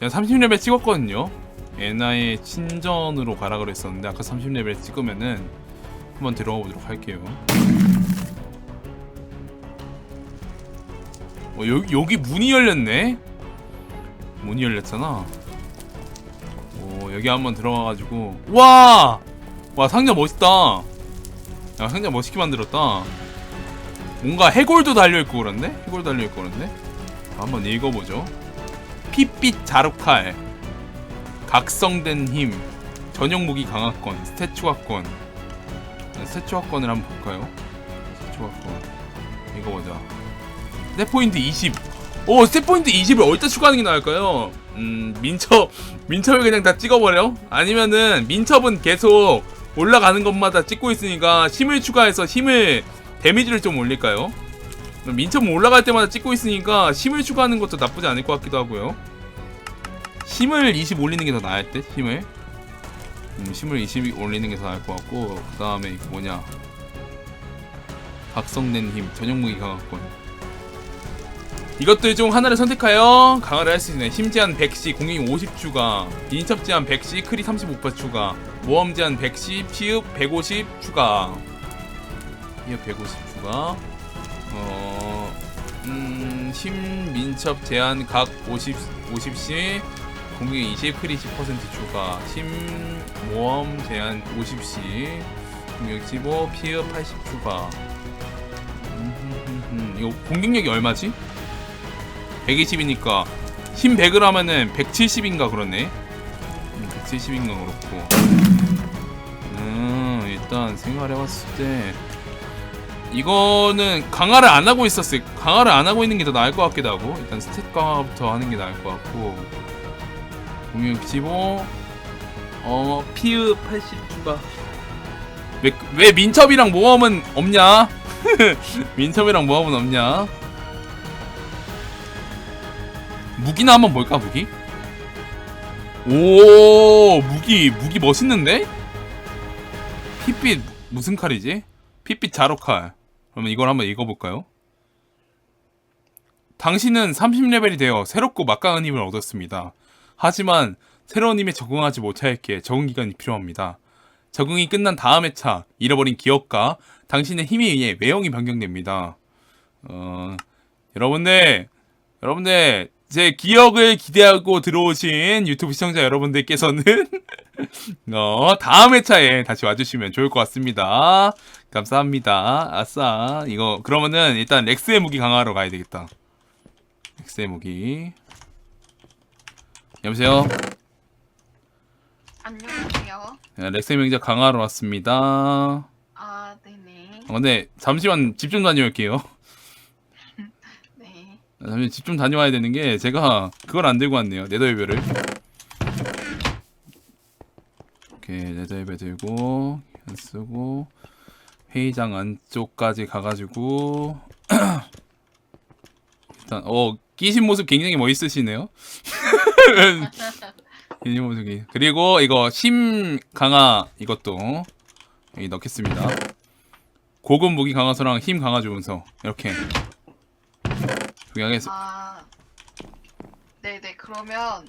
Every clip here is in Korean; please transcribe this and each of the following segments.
제가 30레벨 찍었거든요. 에나의 친전으로 가라 그랬었는데 아까 30레벨 찍으면은 한번 들어가 보도록 할게요. 어, 여기 여기 문이 열렸네. 문이 열렸잖아. 오 여기 한번 들어가가지고 와! 와 상자 멋있다. 야 상자 멋있게 만들었다. 뭔가 해골도 달려있고 그런데? 해골 달려있고 그런데? 한번 읽어보죠. 핏빛 자루칼 각성된 힘 전용 무기 강화권 스탯 추가권 스탯 추가권을 한번 볼까요? 스탯 추가권 이거 보자 스탯 포인트 20 오, 스탯 포인트 20을 어디다 추가하는 게 나을까요? 음, 민첩, 민첩을 그냥 다 찍어버려? 아니면은, 민첩은 계속 올라가는 것마다 찍고 있으니까 힘을 추가해서 힘을, 데미지를 좀 올릴까요? 민첩은 올라갈 때마다 찍고 있으니까 힘을 추가하는 것도 나쁘지 않을 것 같기도 하고요. 힘을 20 올리는 게 더 나을 듯, 힘을. 음, 힘을 20 올리는 게 더 나을 것 같고, 그 다음에 뭐냐. 각성된 힘, 전용 무기 강화권. 이것들 중 하나를 선택하여 강화를 할 수 있네. 힘 제한 100시, 공격 50 추가, 인첩 제한 100시, 크리 35% 추가, 모험 제한 100시, 피읍 150 추가. 피읍 150 추가. 어, 음, 힘 민첩 제한 각 50, 50시, 공격 20, 크리 10% 추가, 힘 모험 제한 50시, 공격 15, 피읍 80 추가. 음, 이거 공격력이 얼마지? 120이니까 힘 100을 하면은 170인가 그렇네. 170인가 그렇고. 음, 일단 생각을 해봤을 때 이거는 강화를 안 하고 있었을 강화를 안 하고 있는 게 더 나을 것 같기도 하고 일단 스탯 강화부터 하는 게 나을 것 같고 공격 15어 피읍 80 추가 왜, 왜 민첩이랑 모험은 없냐 민첩이랑 모험은 없냐 무기나 한번 볼까 무기? 오 무기 무기 멋있는데? 핏빛 무슨 칼이지? 핏빛 자루칼 그러면 이걸 한번 읽어볼까요? 당신은 30레벨이 되어 새롭고 막강한 힘을 얻었습니다. 하지만 새로운 힘에 적응하지 못하였기에 적응 기간이 필요합니다. 적응이 끝난 다음 회차 잃어버린 기억과 당신의 힘에 의해 외형이 변경됩니다. 어, 여러분들 여러분들 제 기억을 기대하고 들어오신 유튜브 시청자 여러분들께서는 어, 다음 회차에 다시 와주시면 좋을 것 같습니다. 감사합니다. 아싸. 이거 그러면은 일단 렉스의 무기 강화하러 가야 되겠다. 렉스의 무기. 여보세요. 안녕하세요. 네, 렉스의 명자 강화하러 왔습니다. 아, 네네. 어, 근데 잠시만 집 좀 다녀올게요. 네. 잠시 집 좀 다녀와야 되는 게 제가 그걸 안 들고 왔네요. 네더웨별을. 오케이 네더웨별 들고 안 쓰고 회의장 안쪽까지 가가지고 일단 어 끼신 모습 굉장히 멋있으시네요. 끼신 모습이 그리고 이거 심 강화 이것도 여기 넣겠습니다. 고급 무기 강화소랑 힘 강화 주문서 이렇게 하겠습니다. 아, 네네. 그러면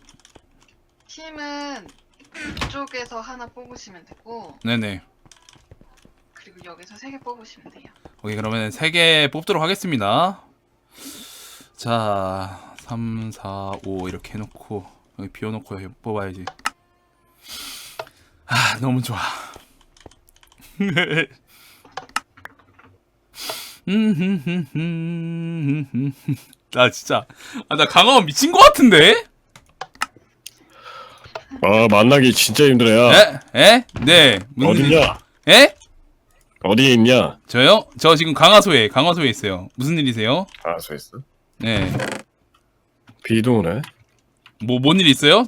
힘은 이쪽에서 하나 뽑으시면 되고, 네네. 그리고 여기서 세 개 뽑으시면 돼요. 오케이 그러면 세개 뽑도록 하겠습니다. 자, 3, 4, 5 이렇게 해놓고 여기 비워놓고 여기 뽑아야지. 아 너무 좋아. 나 진짜 아, 나 강화원 미친 것 같은데? 아 만나기 진짜 힘들어요. 에? 에? 네. 무슨 일- 어딨냐? 에? 어디에 있냐? 저요? 저 지금 강화소에 강화소에 있어요. 무슨 일이세요? 아, 서 있어. 네. 비도 오네. 뭐 뭔 일 있어요?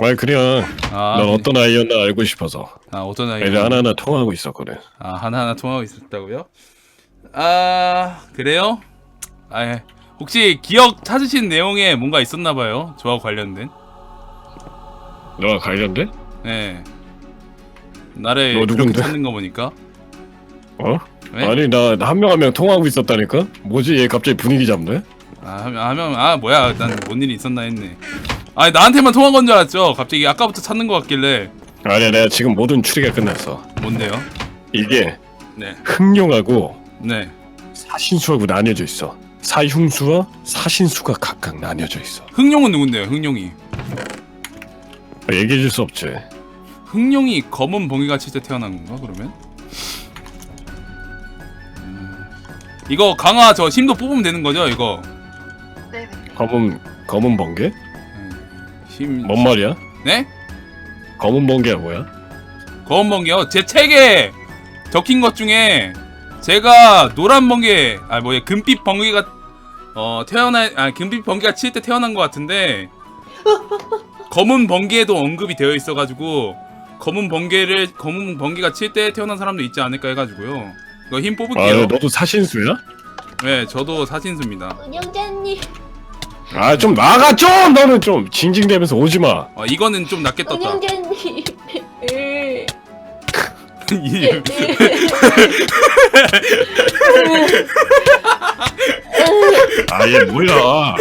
아 그냥 아, 넌 네. 어떤 아이였나 알고 싶어서 아 어떤 아이? 애들 하나하나 통화하고 있었거든. 아 하나 하나 통하고 있었다고요? 아 그래요? 아 예. 혹시 기억 찾으신 내용에 뭔가 있었나봐요. 저와 관련된. 너와 관련돼? 네. 나를 너 누군데? 찾는 거 보니까. 어? 네? 아니 나 한 명 한 명 통화하고 있었다니까? 뭐지 얘 갑자기 분위기 잡네? 아 하면 하면 아 뭐야 난 뭔 일이 있었나 했네. 아니 나한테만 통한 건 줄 알았죠. 갑자기 아까부터 찾는 것 같길래 아니야 내가 지금 모든 추리가 끝났어. 뭔데요? 이게 네, 흑룡하고 네. 사신수하고 나뉘어져 있어. 사흉수와 사신수가 각각 나뉘어져 있어. 흑룡은 누군데요? 흑룡이. 얘기해 줄 수 없지. 흑룡이 검은 봉이가 칠때 태어난 건가 그러면? 음, 이거 강화 저 힘도 뽑으면 되는 거죠 이거? 네네. 검은 검은 번개? 음, 힘. 뭔 말이야? 네? 검은 번개가 뭐야? 검은 번개요? 제 책에 적힌 것 중에 제가 노란 번개, 아 뭐야 금빛 번개가 어 태어나, 아 금빛 번개가 칠 때 태어난 것 같은데 검은 번개에도 언급이 되어 있어가지고 검은 번개를 검은 번개가 칠 때 태어난 사람도 있지 않을까 해가지고요. 이거 힘 아 뽑을게요. 너도 사신수야? 네, 저도 사진수입니다. 운영자님, 아 좀 나가 좀 너는 좀 징징대면서 오지 마. 어, 이거는 좀 낮게 떴다. 운영자님. 으, 이- 아얘 뭐야?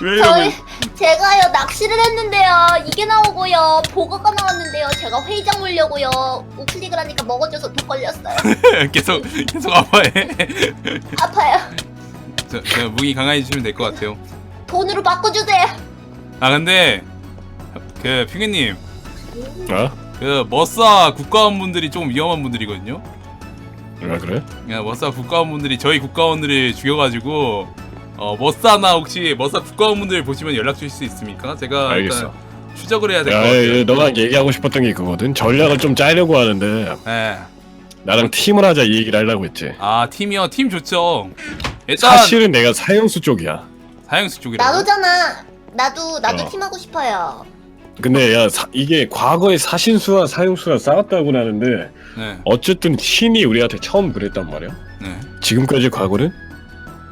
왜 저희 이러고 제가요 낚시를 했는데요. 이게 나오고요. 보고가 나왔는데요. 제가 회의장 물려고요. 우클릭을 하니까 먹어줘서 독 걸렸어요. 계속 계속 아파해. 아파요. 저, 저 무기 강화해주시면 될 것 같아요. 돈으로 바꿔주세요. 아 근데 그 핑계님 아? 그 머싸 국가원분들이 좀 위험한 분들이거든요. 아 그래? 야, 머싸 국가원분들이 저희 국가원들을 죽여가지고 어 머싸나 혹시 머싸 국가원분들 보시면 연락 주실 수 있습니까? 제가 알겠어. 일단 추적을 해야 될 것 야, 같아요. 얘, 너가 얘기하고 싶었던 게 그거든. 전략을 좀 짜려고 하는데 예. 나랑 팀을 하자 이 얘기를 하려고 했지. 아 팀이요 팀 좋죠. 일단 사실은 내가 사형수 쪽이야. 사형수 쪽이라고. 나도잖아. 나도 나도 어. 팀하고 싶어요. 근데 야 사- 이게 과거에 사신수와 사형수가 싸웠다고는 하는데 네, 어쨌든 신이 우리한테 처음 그랬단 말이야. 네. 지금까지 과거는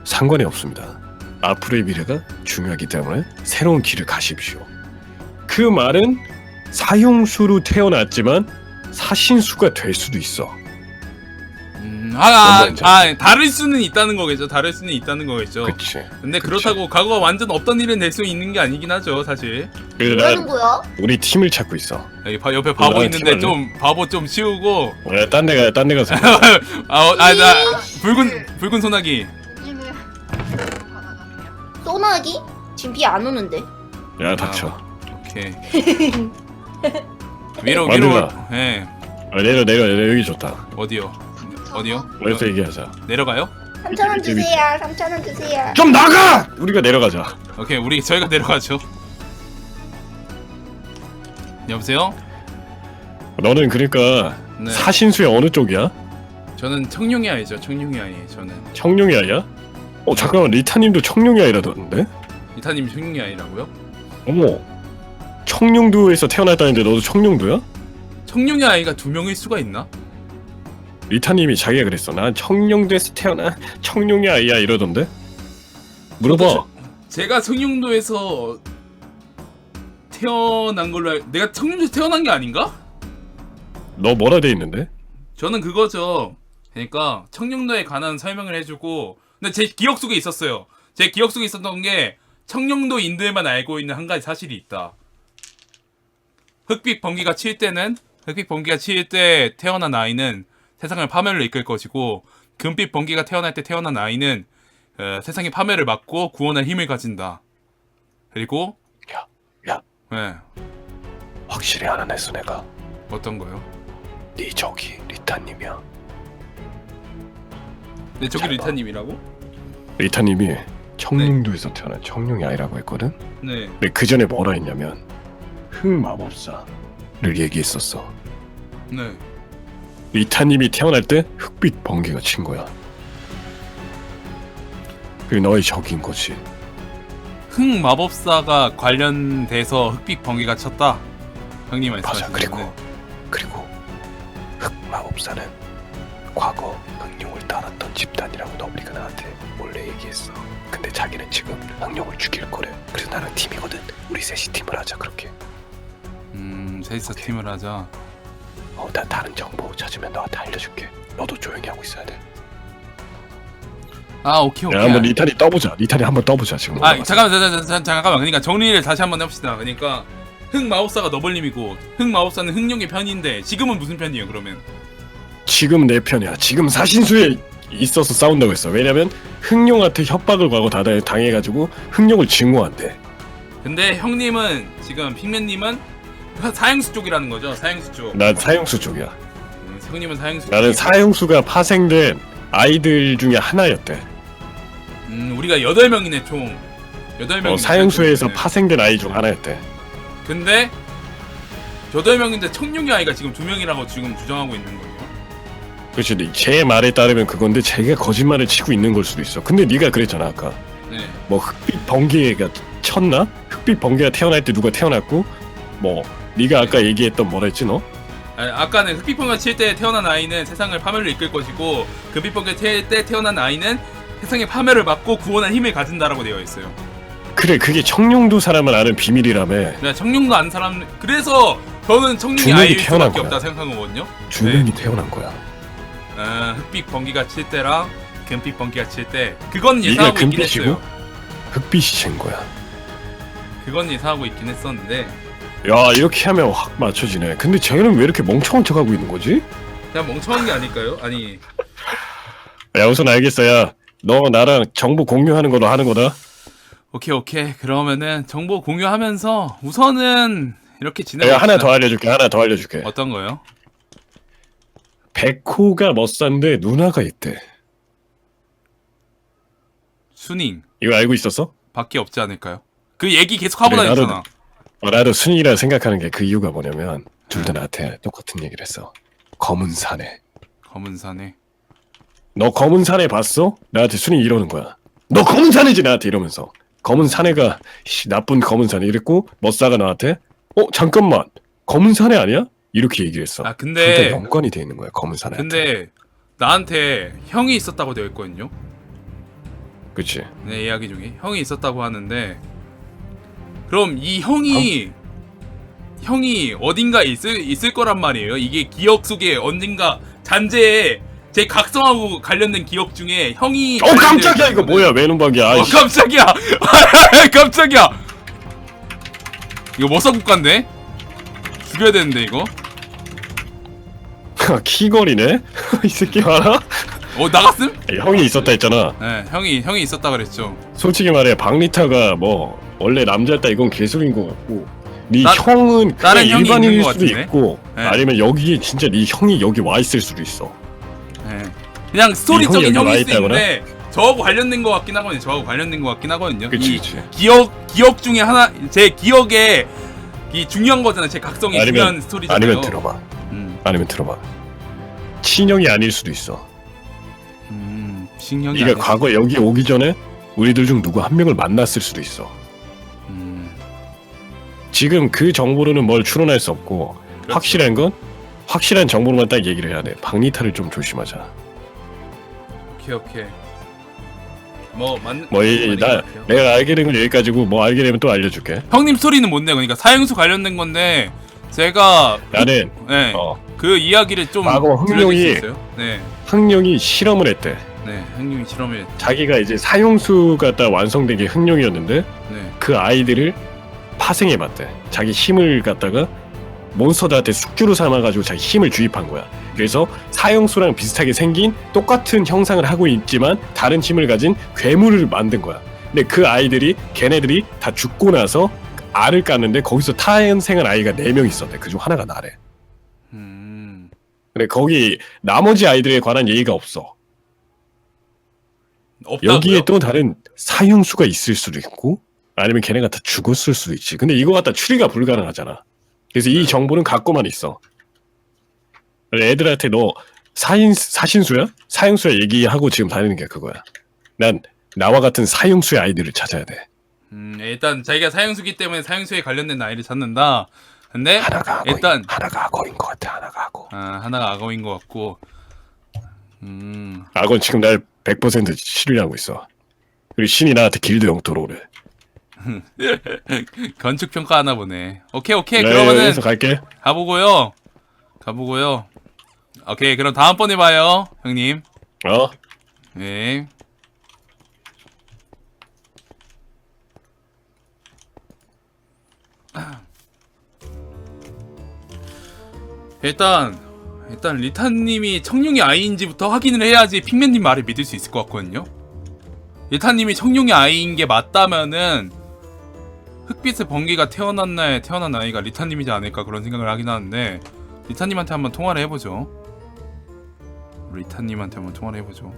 상관이 없습니다. 앞으로의 미래가 중요하기 때문에 새로운 길을 가십시오. 그 말은 사형수로 태어났지만 사신수가 될 수도 있어. 음, 아, 아, 아, 다를 수는 있다는 거겠죠. 다를 수는 있다는 거겠죠. 그치. 근데 그렇다고 과거가 완전 없던 일은 될 수 있는 게 아니긴 하죠, 사실. 그래서 난 거야? 우리 팀을 찾고 있어. 여기 바, 옆에 바보 나 있는데 팀할래? 좀 바보 좀 치우고 야, 딴 데 가 딴데 가서. 아, 어, 아, 나 붉은 붉은 소나기. 소나기? 지금 비 안 오는데. 야 닥쳐. 오케이. 위로 위로. 만들라. 예. 아, 내려 내려 내려 여기 좋다. 어디요? 어디요? 여기서 얘기하자. 내려가요? 3천 원 주세요. 3천 원 주세요. 좀 나가! 우리가 내려가자. 오케이, 우리 저희가 내려가죠. 여보세요? 너는 그러니까 네. 사신수의 어느 쪽이야? 저는 청룡이 아이죠. 청룡이 아이. 저는 청룡이 아이야? 어 잠깐만 리타님도 청룡이 아이라던데? 이타님 청룡이 아이라고요? 어머 청룡도에서 태어났다는데 너도 청룡도야? 청룡이 아이가 두 명일 수가 있나? 리타님이 자기가 그랬어 난 청룡도에서 태어나 청룡이 아이야 이러던데? 물어봐 제가 청룡도에서 태어난 걸로 알... 내가 청룡도에서 태어난 게 아닌가? 너 뭐라 돼 있는데? 저는 그거죠. 그러니까 청룡도에 관한 설명을 해주고 근데 제 기억 속에 있었어요. 제 기억 속에 있었던 게 청룡도인들만 알고 있는 한 가지 사실이 있다. 흑빛 번개가 칠 때는 흑빛 번개가 칠 때 태어난 아이는 세상을 파멸로 이끌 것이고 금빛 번개가 태어날 때 태어난 아이는 어, 세상의 파멸을 막고 구원할 힘을 가진다. 그리고 야, 야. 네, 확실히 알아냈어 내가 어떤 거요? 네 저기 리타님이야 네, 저기 잘 봐. 리타님이라고? 리타님이 청룡도에서 태어난 청룡이 아이라고 했거든? 네. 근데 그 전에 뭐라 했냐면 흑마법사를 얘기했었어 네. 리타님이 태어날 때 흑빛 번개가 친 거야. 그게 너의 적인 거지. 흑 마법사가 관련돼서 흑빛 번개가 쳤다. 형님 맞아. 말씀하신 그리고 건데. 그리고 흑마법사는 과거 흑룡을 따랐던 집단이라고 너블리가 나한테 얘기했어. 근데 자기는 지금 흑룡을 죽일 거래. 그래서 나랑 팀이거든. 우리 셋이 팀을 하자 그렇게. 음, 셋이서 팀을 하자. 어, 나 다른 정보 찾으면 너한테 알려줄게. 너도 조용히 하고 있어야 돼. 아 오케이 오케이 야 한번 리탄이 떠보자 리탄이 한번 떠보자 지금 아 올라가서. 잠깐만 잠깐만 잠깐만, 잠깐만 그러니까 정리를 다시 한번 해봅시다 그러니까 흑 마법사가 너블님이고 흑 마법사는 흑룡의 편인데 지금은 무슨 편이에요 그러면 지금 내 편이야 지금 사신수에 있어서 싸운다고 했어. 왜냐면 흑룡한테 협박을 가고 다 당해가지고 흑룡을 증오한대. 근데 형님은 지금 핑맨님은 사행수 쪽이라는 거죠? 사행수 쪽. 난 사형수 쪽이야. 음, 형님은 사행수 나는. 사형수가 파생된 아이들 중에 하나였대. 음 우리가 8명이네 총. 8명 어, 사형수에서 파생된 아이 중 하나였대. 근데 8명인데 청룡의 아이가 지금 2명이라고 지금 주장하고 있는 그렇지 제 말에 따르면 그건데 제가 거짓말을 치고 있는 걸 수도 있어 근데 네가 그랬잖아 아까 네 뭐 흑빛 번개가 쳤나? 흑빛 번개가 태어날 때 누가 태어났고 뭐 네가 아까 얘기했던 뭐라 했지 너? 아니, 아까는 흑빛번개 칠 때 태어난 아이는 세상을 파멸로 이끌 것이고 금빛번개 칠때 태어난 아이는 세상의 파멸을 막고 구원할 힘을 가진다라고 되어 있어요. 그래 그게 청룡도 사람을 아는 비밀이라며 내가 청룡도 아는 사람 그래서 저는 청룡이 아이일 태어난 수밖에 거야. 없다 생각한 거거든요. 두 네. 명이 태어난 거야 어, 흑빛 번개가 칠 때랑 금빛 번개가 칠 때 그건 예상하고 있긴 금빛이고 했어요. 흑빛이 챈 거야 그건 예상하고 있긴 했었는데 야 이렇게 하면 확 맞춰지네 근데 쟤는 왜 이렇게 멍청한 척하고 있는 거지? 그냥 멍청한 게 아닐까요? 아니 야 우선 알겠어 야 너 나랑 정보 공유하는 거로 하는 거다 오케이 오케이 그러면은 정보 공유하면서 우선은 이렇게 지내. 내가 하나 더 알려줄게 하나 더 알려줄게 어떤 거요? 백호가 멋싼데 누나가 있대 순잉 이거 알고 있었어? 밖에 없지 않을까요? 그 얘기 계속 하고 그래, 다녔잖아. 어, 나도 순이라 생각하는 게 그 이유가 뭐냐면 둘 다 나한테 똑같은 얘기를 했어 검은 사내 검은 산에. 너 검은 사내 봤어? 나한테 순이 이러는 거야 너 검은 사내지 나한테 이러면서 검은 사내가 씨, 나쁜 검은 사내 이랬고 멋사가 나한테 어 잠깐만 검은 사내 아니야? 이렇게 얘기를 했어. 아 둘다 근데 연관이 돼 있는 거야 검은 사내한테 근데 나한테 형이 있었다고 되어 있거든요. 그치. 내 이야기 중에 형이 있었다고 하는데 그럼 이 형이 형이 어딘가 있을 있을 거란 말이에요. 이게 기억 속에 언젠가 잔재에 제 각성하고 관련된 기억 중에 형이 어 깜짝이야. 이거 뭐야? 외눈박이야. 어 아이씨. 깜짝이야. 깜짝이야. 이거 머사국간데 죽여야 되는데 이거 키거리네 이 새끼 알아? 어 나갔음? 형이 있었다 했잖아 네 형이 형이 있었다 그랬죠 솔직히 말해 박리타가 뭐 원래 남자였다 이건 개소리인 것 같고 네 나- 형은 다른 그냥 형이 일반인일 있는 것 수도 같은데? 있고 네. 아니면 여기 진짜 네 형이 여기 와 있을 수도 있어 네. 그냥 스토리적인 이 형이 수 있다거나? 있는데 저하고 관련된 것 같긴 하거든요 저하고 관련된 것 같긴 하거든요 그치 이 그치 기억 기억 중에 하나 제 기억에 이 중요한 거잖아요 제 각성이 아니면- 중요한 스토리잖아요 아니면 들어봐 음, 아니면 들어봐. 친형이 아닐 수도 있어. 음 신경이 네가 안 과거에 여기 오기 전에 우리들 중 누구 한 명을 만났을 수도 있어. 음, 지금 그 정보로는 뭘 추론할 수 없고 그렇죠. 확실한 건 확실한 정보로만 딱 얘기를 해야 돼. 박리타를 좀 조심하자. 오케이 오케이. 뭐 맞는 뭐 맞는 이것나 같아요. 내가 알게 된 건 여기까지고 뭐 알게 되면 또 알려줄게. 형님 스토리는 뭔데? 그러니까 사형수 관련된 건데 제가 나는 네, 어 그 이야기를 좀 과거 수 흥룡이- 있어요? 네, 흥룡이 실험을 했대 네, 형님이 실험을 자기가 이제 사용수가 딱 완성된 게 흥룡이었는데 네, 그 아이들을 파생해봤대. 자기 힘을 갖다가 몬스터들한테 숙주로 삼아가지고 자기 힘을 주입한 거야. 그래서 사형수랑 비슷하게 생긴 똑같은 형상을 하고 있지만 다른 힘을 가진 괴물을 만든 거야. 근데 그 아이들이 걔네들이 다 죽고 나서 알을 깠는데 거기서 타생한 아이가 4명 있었대. 그중 하나가 나래. 음, 근데 거기 나머지 아이들에 관한 얘기가 없어. 없다고요? 여기에 또 다른 사형수가 있을 수도 있고 아니면 걔네가 다 죽었을 수도 있지. 근데 이거 갖다 추리가 불가능하잖아. 그래서 이 정보는 갖고만 있어. 애들한테 너 사인 사신수야? 사형수야 얘기하고 지금 다니는 게 그거야. 난 나와 같은 사형수의 아이들을 찾아야 돼. 음, 일단 자기가 사형수기 때문에 사형수에 관련된 아이를 찾는다. 근데 하나가 악어인, 일단 하나가 악어인 것 같아. 하나가 악어. 아, 하나가 악어인 것 같고, 음, 악어는 지금 날 100% 신뢰하고 있어. 그리고 신이 나한테 길드 영토로 오래. 건축 평가 하나 보네. 오케이 오케이 네, 그러면은 갈게. 가보고요, 가보고요. 오케이 그럼 다음번에 봐요, 형님. 어? 네. 일단 일단 리타님이 청룡의 아이인지부터 확인을 해야지 핑맨님 말을 믿을 수 있을 것 같거든요. 리타님이 청룡의 아이인 게 맞다면은 흑빛의 번개가 태어난 날 태어난 아이가 리타님이지 않을까 그런 생각을 하긴 하는데 리타님한테 한번 통화를 해보죠. 리타님한테 한번 통화를 해보죠.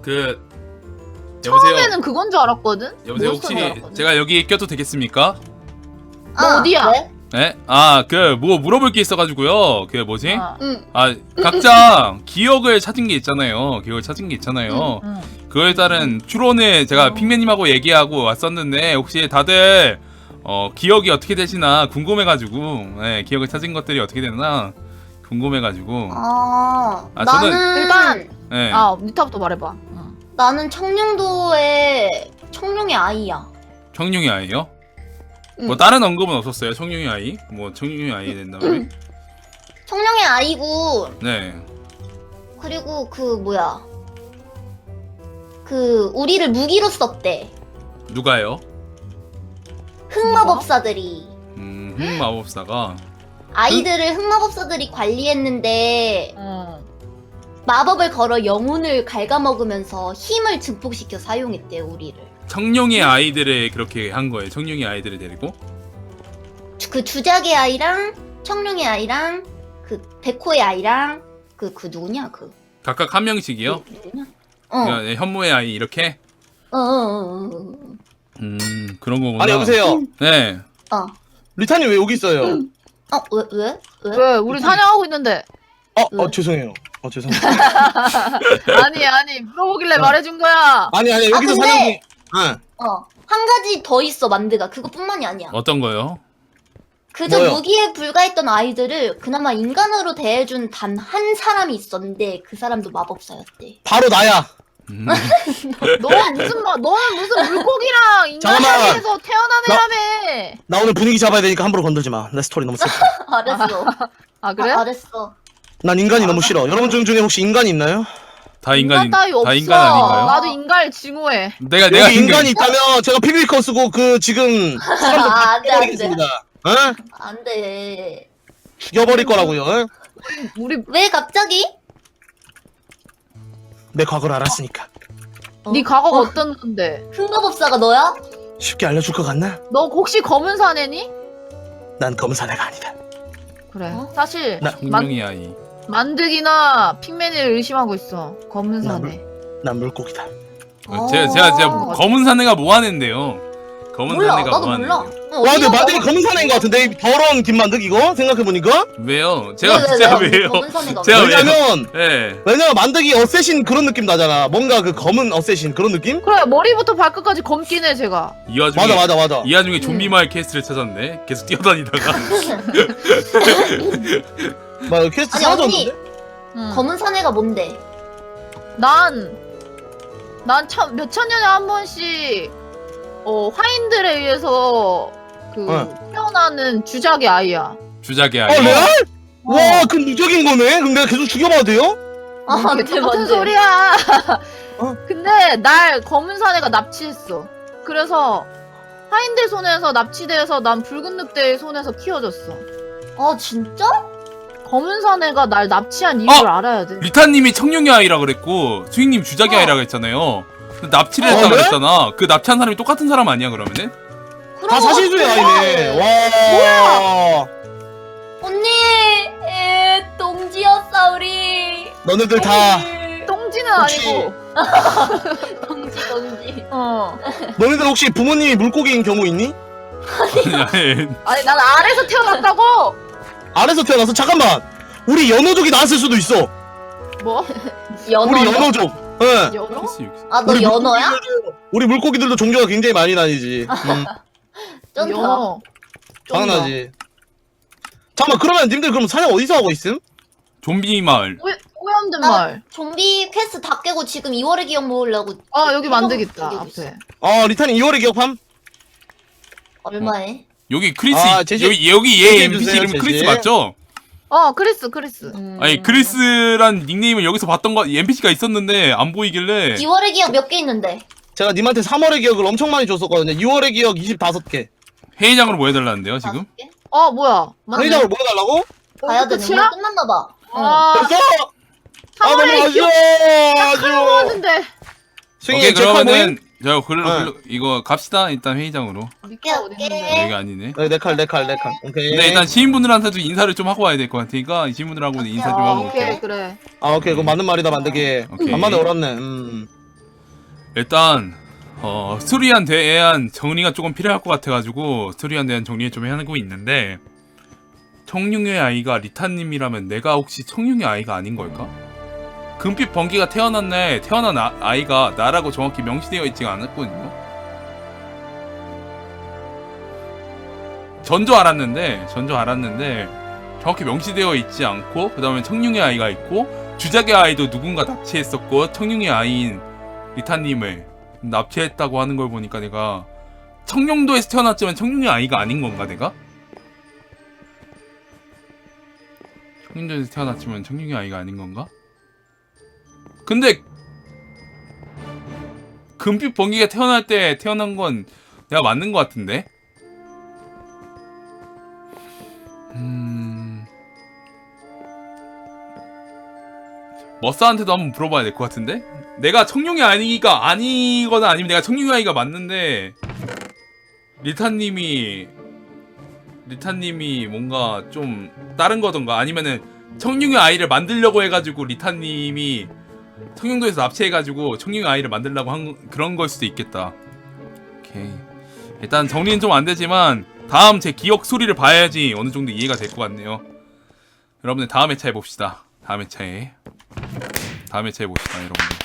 그 여보세요. 처음에는 그건 줄 알았거든. 여보세요 혹시 줄 알았거든. 제가 여기 껴도 되겠습니까? 너 어디야? 왜? 네? 아, 그, 뭐, 물어볼 게 있어가지고요. 그, 뭐지? 아, 응. 아, 각자 기억을 찾은 게 있잖아요. 기억을 찾은 게 있잖아요. 응. 그거에 따른 추론을 제가 어. 핑맨님하고 얘기하고 왔었는데, 혹시 다들, 어, 기억이 어떻게 되시나 궁금해가지고, 네, 기억을 찾은 것들이 어떻게 되나 궁금해가지고, 아, 아, 저는 나는 일단- 네. 아, 니타부터 말해봐. 응. 나는 청룡도의 청룡의 아이야. 청룡이 아이요? 응. 뭐, 다른 언급은 없었어요? 청룡이 아이? 뭐, 청룡이 아이 된다면? 청룡의 아이고 네. 그리고 그 뭐야 그 우리를 무기로 썼대. 누가요? 흑마법사들이 음, 흑마법사가. 아이들을 흑마법사들이 관리했는데 어. 마법을 걸어 영혼을 갉아먹으면서 힘을 증폭시켜 사용했대 우리를. 청룡의 아이들을 그렇게 한 거예요. 청룡의 아이들을 데리고. 그 주작의 아이랑 청룡의 아이랑 그 백호의 아이랑 그 그 누구냐 그 각각 한 명씩이요. 누구냐? 어. 그러니까 현모의 아이 이렇게. 어, 어, 어, 어, 음 그런 거구나. 아니 여보세요. 네. 어. 리타님 왜 여기 있어요? 어, 왜, 왜? 왜? 왜? 우리 사냥하고 있는데. 어, 왜? 어 죄송해요. 어 죄송해요. 아니, 아니, 물어보길래 말해준 거야. 아니 아니 여기서 아, 근데- 사냥 중. 응. 어. 한 가지 더 있어, 만드가. 그것뿐만이 아니야. 어떤 거요? 그저 뭐요? 무기에 불과했던 아이들을 그나마 인간으로 대해준 단 한 사람이 있었는데 그 사람도 마법사였대. 바로 나야. 음, 너 무슨 마, 너는 무슨 물고기랑 인간 잠깐만. 사이에서 태어난 애라며. 나 오늘 분위기 잡아야 되니까 함부로 건들지 마. 내 스토리 너무 슬퍼. 알았어. 아, 그래? 아, 알았어. 난 인간이 너무 싫어. 여러분 중 중에 혹시 인간이 있나요? 다 인간 인간 따위 없어. 다 인간 아닌가요? 나도 인간을 징후해. 내가 내가 여기 인간이 있다면 제가 피비커 쓰고 그 지금 사람들 아, 안 돼, 안 돼. 죽여버리겠습니다. 어? 안 돼. 죽여버릴 거라고요. 어? 우리 왜 갑자기? 내 과거를 알았으니까. 어? 네 과거가 어. 어. 떤 건데? 흑마법사가 너야? 쉽게 알려줄 것 같나? 너 혹시 검은 사내니? 난 검은 사내가 아니다. 그래. 어? 사실 나- 만, 청룡의 아이. 만득이나 핑맨을 의심하고 있어. 검은 나 사내. 난 물고기다. 어, 제가 제가 제가 어. 검은 사내가 뭐 하는데요? 검은 몰라. 사내가 나도 뭐 몰라. 하는데요? 어, 와 근데 어디가 검은- 사내인 것 같은데 이 더러운 김만득 이거 생각해 보니까 왜요? 제가 왜, 왜, 제가 왜? 왜요? 검은 사내가 제가 왜? 왜요? 왜냐면 예. 왜냐면 만덕이 어쌔신 그런 느낌 나잖아. 뭔가 그 검은 어쌔신 그런 느낌? 그래 머리부터 발끝까지 검긴 해 제가. 이 와중에 맞아 맞아 맞아. 이 와중에 좀비 마을 캐스트를 찾았네. 계속 뛰어다니다가. 맞아 퀘스트 아니, 사라졌는데? 언니. 응. 검은 사내가 뭔데? 난, 난 참, 몇천 년에 한 번씩, 어, 화인들에 의해서, 그, 어. 태어나는 주작의 아이야. 주작의 어 아이. 레알? 와 그럼 무적인 거네? 그럼 내가 계속 죽여봐도 돼요? 아, 뭔대 같은 맞네. 소리야. 어? 근데 날 검은 사내가 납치했어. 그래서, 화인들 손에서 납치돼서 난 붉은 늑대의 손에서 키워졌어. 아, 진짜? 검은 사내가 날 납치한 이유를 알아야 돼. 리타님이 청룡의 아이라 그랬고 수익님 주작의 어. 아이라 그랬잖아요. 근데 납치를 어, 했다 그래? 그랬잖아. 그 납치한 사람이 똑같은 사람 아니야 그러면은? 다 그럼 사실주의. 아이네. 와. 언니, 에, 동지였어 우리. 너네들 다 똥지는 혹시- 아니고, 동지, 동지. 어. 너네들 혹시 부모님이 물고기인 경우 있니? 아니, 난 아래서 태어났다고! 아래서 태어나서 잠깐만. 우리 연어족이 나왔을 수도 있어. 뭐? 연어. 우리 연어족. 예. 연어? 아, 너 우리 연어야? 물고기들도- 우리 물고기들도 종교가 굉장히 많이 다니지. 음, 쩐다. 연어. 당연하지. 잠깐만 그러면 님들 그럼 사냥 어디서 하고 있음? 좀비 마을. 오, 오염된 나- 말. 좀비 퀘스트 다 깨고 지금 2월의 기억 모으려고 아 여기 만들겠다. 앞에. 아 리타님 2월에 기억함? 얼마에? 여기 크리스 아, 제시- 여기 여기 얘 제시해 NPC 주세요, 이름 제시. 크리스 맞죠? 어 크리스 크리스. 음. 아니 크리스란 닉네임을 여기서 봤던 거 NPC가 있었는데 안 보이길래 2월의 기억 몇 개 있는데? 제가 님한테 3월의 기억을 엄청 많이 줬었거든요 2월의 기억 25개 회의장으로 모여달라는데요 지금? 다섯 개? 어 뭐야? 맞네. 회의장을 모여달라고? 가야 되는 끝이야? 거 끝났나 봐. 아, 됐어! 아 너무 3월에 아쉬워 아쉬워 오케이 승희 제카 모임? 그러면은 저 글로 네. 글로 이거 갑시다 일단 회의장으로 니가 어디 있는데? 네. 여기 아니네 네, 내 칼 내 칼 내칼 오케이 근데 일단 시민분들한테도 인사를 좀 하고 와야 될 것 같으니까 이 시민분들하고는 인사 좀 아, 하고 오케이 올게요 그래. 아 오케이 그거 맞는 말이다 만들기 오케이. 옳았네 음. 일단 어 스토리한 대한 정리가 조금 필요할 것 같아가지고 스토리한 대한 정리 좀 해하고 있는데 청룡의 아이가 리타님이라면 내가 혹시 청룡의 아이가 아닌 걸까? 금빛 번개가 태어난 날 태어난 아, 아이가 나라고 정확히 명시되어 있지가 않았거든요. 전조 알았는데 전조 알았는데 정확히 명시되어 있지 않고 그 다음에 청룡의 아이가 있고 주작의 아이도 누군가 납치했었고 청룡의 아이인 리타님을 납치했다고 하는 걸 보니까 내가 청룡도에서 태어났지만 청룡의 아이가 아닌 건가 내가? 청룡도에서 태어났지만 청룡의 아이가 아닌 건가? 근데 금빛 번개가 태어날 때 태어난 건 내가 맞는 것 같은데? 음... 머싸한테도 한번 물어봐야 될 것 같은데? 내가 청룡이 아니니까 아니거나 아니면 내가 청룡이 아이가 맞는데 리타님이 리타님이 뭔가 좀 다른 거던가 아니면은 청룡의 아이를 만들려고 해가지고 리타님이 청룡도에서 납치해가지고 청룡의 아이를 만들려고 한 그런 걸 수도 있겠다. 오케이 일단 정리는 좀 안 되지만 다음 제 기억 소리를 봐야지 어느 정도 이해가 될 것 같네요. 여러분들 다음 회차에 봅시다. 다음 회차에 다음 회차에 봅시다 여러분들.